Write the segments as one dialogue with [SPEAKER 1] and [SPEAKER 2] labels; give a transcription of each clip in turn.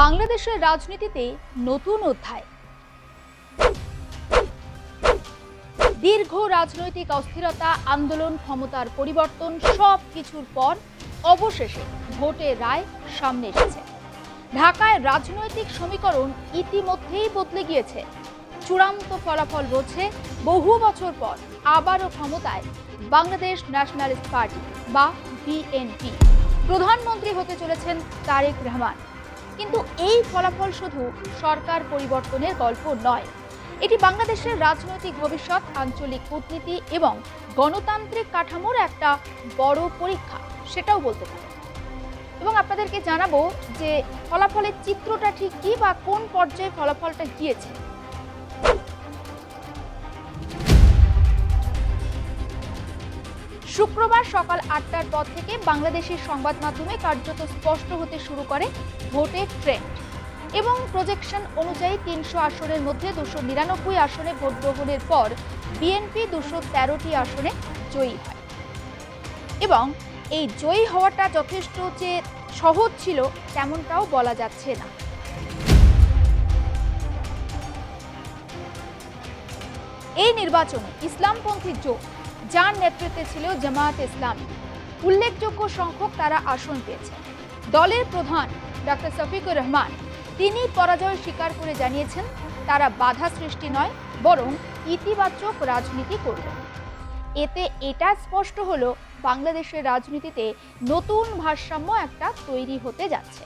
[SPEAKER 1] বাংলাদেশের রাজনীতিতে নতুন অধ্যায়। দীর্ঘ রাজনৈতিক অস্থিরতা, আন্দোলন, ক্ষমতার পরিবর্তন, সব কিছুর পর অবশেষে ভোটের রায় সামনে এসেছে। ঢাকায় রাজনৈতিক সমীকরণ ইতিমধ্যেই বদলে গিয়েছে। চূড়ান্ত ফলাফল রয়েছে বহু বছর পর আবারও ক্ষমতায় বাংলাদেশ ন্যাশনালিস্ট পার্টি বা বিএনপি। প্রধানমন্ত্রী হতে চলেছেন তারেক রহমান। কিন্তু এই ফলাফল শুধু সরকার পরিবর্তনের গল্প নয়। এটি বাংলাদেশের রাজনৈতিক ভবিষ্যৎ, আঞ্চলিক কূটনীতি এবং গণতান্ত্রিক কাঠামোর একটা বড় পরীক্ষা, সেটাও বলতে পারে এবং আপনাদেরকে জানাব যে ফলাফলের চিত্রটা ঠিক কি বা কোন পর্যায়ে ফলাফলটা গিয়েছে। শুক্রবার সকাল আটটার পর থেকে বাংলাদেশের সংবাদ মাধ্যমে কার্যত স্পষ্ট হতে শুরু করে ভোটের ট্রেন্ড। এবং প্রজেকশন অনুযায়ী তিনশো আসনের মধ্যে দুশো নিরানব্বই আসনে ভোট গ্রহণের পর বিএনপি দুশো তেরোটি আসনে জয়ী হয়। এবং এই জয়ী হওয়াটা যথেষ্ট যে সহজ ছিল তেমনটাও বলা যাচ্ছে না। এই নির্বাচনে ইসলামপন্থী জোট যার নেতৃত্বে ছিল জামায়াত ইসলামী। উল্লেখযোগ্য সংখ্যক তারা আসন পেয়েছে। দলের প্রধান ডক্টর শফিকুর রহমান, তিনি পরাজয় স্বীকার করে জানিয়েছেন, তারা বাধা সৃষ্টি নয়, বরং ইতিবাচক রাজনীতি করবে। এতে এটা স্পষ্ট হলো, বাংলাদেশের রাজনীতিতে নতুন ভারসাম্য একটা তৈরি হতে যাচ্ছে।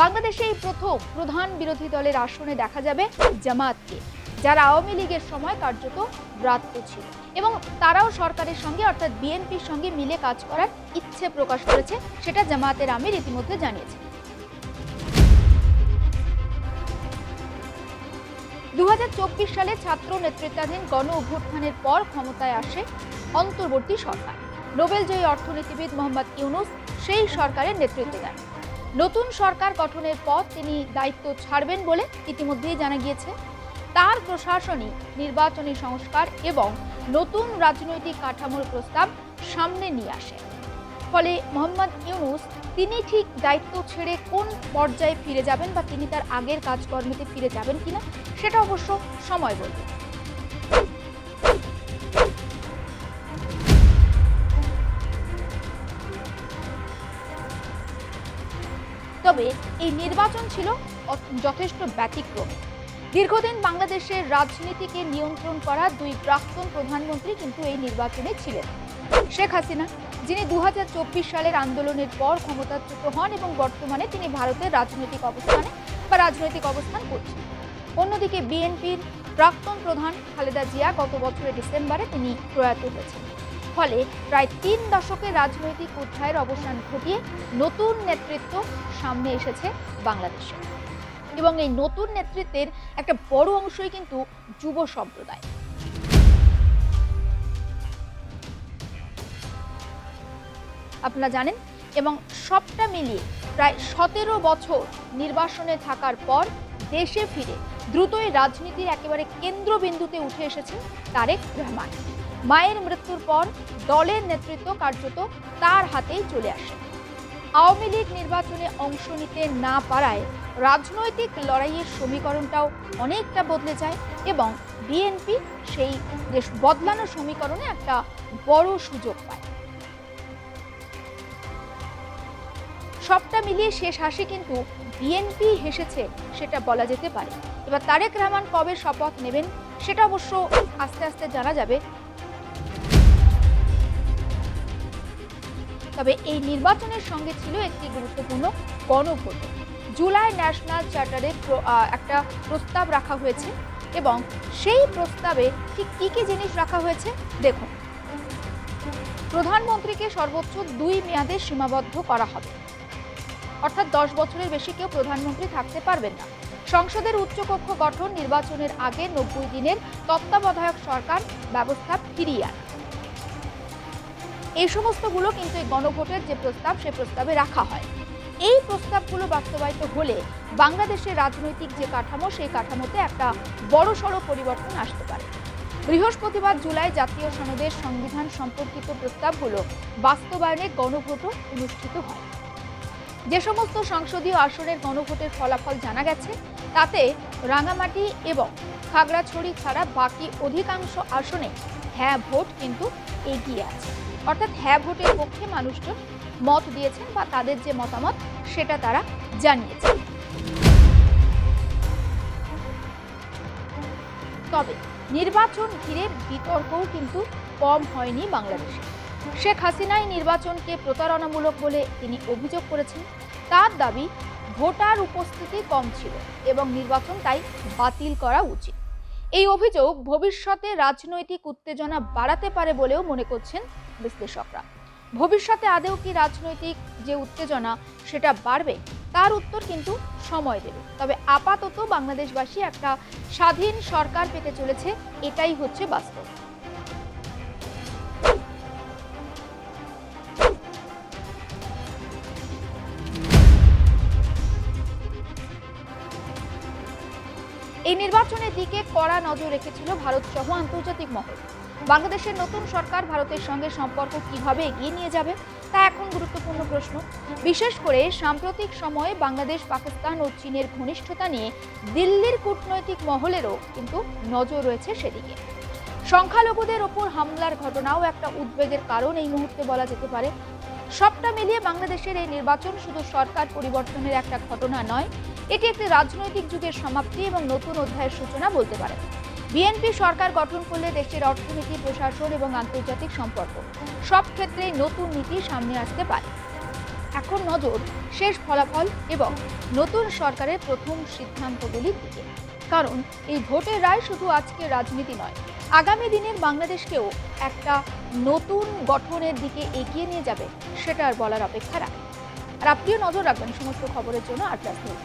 [SPEAKER 1] বাংলাদেশে এই প্রথম প্রধান বিরোধী দলের আসনে দেখা যাবে জামাতকে যারা আওয়ামী লীগের সময় কার্যত ব্রাত্য ছিল। এবং তারাও সরকারের সঙ্গে, অর্থাৎ বিএনপির সঙ্গে মিলে কাজ করার ইচ্ছে প্রকাশ করেছে, সেটা জামায়াতের আমির ইতিমধ্যে জানিয়েছে দু সালে ছাত্র নেতৃত্বাধীন গণ অভ্যুত্থানের পর ক্ষমতায় আসে অন্তর্বর্তী সরকার। নোবেলজয়ী অর্থনীতিবিদ মোহাম্মদ ইউনুস সেই সরকারের নেতৃত্ব দেন নতুন সরকার গঠনের পর তিনি দায়িত্ব ছাড়বেন বলে ইতিমধ্যেই জানা গিয়েছে। তার প্রশাসনিক, নির্বাচনী সংস্কার এবং নতুন রাজনৈতিক কাঠামোর প্রস্তাব সামনে নিয়ে আসে। ফলে মোহাম্মদ ইউনুস, তিনি ঠিক দায়িত্ব ছেড়ে কোন পর্যায়ে ফিরে যাবেন বা তিনি তার আগের কাজকর্মেতে ফিরে যাবেন কিনা, সেটা অবশ্য সময় বলবে। তবে এই নির্বাচন ছিল যথেষ্ট ব্যতিক্রম। দীর্ঘদিন বাংলাদেশের রাজনীতিকে নিয়ন্ত্রণ করা দুই প্রাক্তন প্রধানমন্ত্রী কিন্তু এই নির্বাচনে ছিলেন। শেখ হাসিনা, যিনি দু হাজার চব্বিশ সালের আন্দোলনের পর ক্ষমতাচ্যুত হন এবং বর্তমানে তিনি ভারতের রাজনৈতিক অবস্থানে বা রাজনৈতিক অবস্থান করছেন। অন্যদিকে বিএনপির প্রাক্তন প্রধান খালেদা জিয়া গত বছরের ডিসেম্বরে তিনি প্রয়াত হয়েছেন। ফলে প্রায় তিন দশকের রাজনৈতিক অধ্যায়ের অবসান ঘটিয়ে নতুন নেতৃত্ব সামনে এসেছে বাংলাদেশে। এবং এই নতুন নেতৃত্বের একটা বড় অংশই কিন্তু যুব সম্প্রদায়। আপনারা জানেন, এবং সবটা মিলিয়ে প্রায় সতেরো বছর নির্বাসনে থাকার পর দেশে ফিরে দ্রুতই রাজনীতির একেবারে কেন্দ্রবিন্দুতে উঠে এসেছেন তারেক রহমান। মায়ের মৃত্যুর পর দলের নেতৃত্ব কার্যত তার হাতেই চলে আসে। আওয়ামী লীগ নির্বাচনে অংশ নিতে না পারায় রাজনৈতিক লড়াইয়ের সমীকরণটাও অনেকটা বদলে যায় এবং বিএনপি সেই দেশ বদলানো সমীকরণে একটা বড় সুযোগ পায়। সবটা মিলিয়ে শেষ হাসি কিন্তু বিএনপি হেসেছে, সেটা বলা যেতে পারে। এবার তারেক রহমান কবে শপথ নেবেন, সেটা অবশ্য আস্তে আস্তে জানা যাবে। তবে এই নির্বাচনের সঙ্গে ছিল একটি গুরুত্বপূর্ণ গণভোট। জুলাই ন্যাশনাল আহ, একটা প্রস্তাব রাখা হয়েছে এবং সেই প্রস্তাবে ঠিক কী কী জিনিস রাখা হয়েছে দেখুন। প্রধানমন্ত্রীকে সর্বোচ্চ দুই মেয়াদে সীমাবদ্ধ করা হবে। অর্থাৎ দশ বছরের বেশি কেউ প্রধানমন্ত্রী থাকতে পারবেন না। সংসদের উচ্চকক্ষ গঠন নির্বাচনের আগে নব্বই দিনের তত্ত্বাবধায়ক সরকার ব্যবস্থা ফিরিয়ে এই সমস্তগুলো কিন্তু এই গণভোটের যে প্রস্তাব, সে প্রস্তাবে রাখা হয়। এই প্রস্তাবগুলো বাস্তবায়িত হলে বাংলাদেশের রাজনৈতিক যে কাঠামো, সেই কাঠামোতে একটা বড়সড় পরিবর্তন আসতে পারে। বৃহস্পতিবার জুলাই জাতীয় সনদের সংবিধান সম্পর্কিত প্রস্তাবগুলো বাস্তবায়নে গণভোটও অনুষ্ঠিত হয়। যে সমস্ত সংসদীয় আসনের গণভোটের ফলাফল জানা গেছে, তাতে রাঙামাটি এবং খাগড়াছড়ি ছাড়া বাকি অধিকাংশ আসনে হ্যাঁ ভোট কিন্তু এগিয়ে আছে। অর্থাৎ হ্যাঁ ভোটের পক্ষে মানুষজন মত দিয়েছেন বা তাদের যে মতামত সেটা তারা জানিয়েছেন। তবে নির্বাচন ঘিরে বিতর্কও কিন্তু কম হয়নি বাংলাদেশে। শেখ হাসিনাই নির্বাচনকে প্রতারণামূলক বলে তিনি অভিযোগ করেছেন। তার দাবি, ভোটার উপস্থিতি কম ছিল এবং নির্বাচন তাই বাতিল করা উচিত। এই অভিযোগ ভবিষ্যতে রাজনৈতিক উত্তেজনা বাড়াতে পারে বলেও মনে করছেন বিশ্লেষকরা। ভবিষ্যতে আদেও কি রাজনৈতিক যে উত্তেজনা সেটা বাড়বে, তার উত্তর কিন্তু সময় দেবে। তবে আপাতত বাংলাদেশবাসী একটা স্বাধীন সরকার পেতে চলেছে, এটাই হচ্ছে বাস্তব। এই নির্বাচনের দিকে কড়া নজর রেখেছিল ভারত সহ আন্তর্জাতিক মহল। বাংলাদেশের নতুন সরকার ভারতের সঙ্গে সম্পর্ক কীভাবে এগিয়ে নিয়ে যাবে তা এখন গুরুত্বপূর্ণ প্রশ্ন। বিশেষ করে সাম্প্রতিক সময়ে বাংলাদেশ, পাকিস্তান ও চীনের ঘনিষ্ঠতা নিয়ে দিল্লির কূটনৈতিক মহলেরও কিন্তু নজর রয়েছে সেদিকে। সংখ্যালঘুদের ওপর হামলার ঘটনাও একটা উদ্বেগের কারণ এই মুহূর্তে বলা যেতে পারে। সবটা মিলিয়ে বাংলাদেশের এই নির্বাচন শুধু সরকার পরিবর্তনের একটা ঘটনা নয়, এটি একটি রাজনৈতিক যুগের সমাপ্তি এবং নতুন অধ্যায়ের সূচনা বলতে পারে বিএনপি সরকার গঠন করলে দেশের অর্থনীতি, প্রশাসন এবং আন্তর্জাতিক সম্পর্ক সব ক্ষেত্রেই নতুন নীতি সামনে আসতে পারে। এখন নজর শেষ ফলাফল এবং নতুন সরকারের প্রথম সিদ্ধান্তগুলির দিকে। কারণ এই ভোটের রায় শুধু আজকে রাজনীতি নয়, আগামী দিনের বাংলাদেশকেও একটা নতুন গঠনের দিকে এগিয়ে নিয়ে যাবে সেটা আর বলার অপেক্ষা রাখে। আর আপনিও নজর রাখবেন সমস্ত খবরের জন্য নিউজ।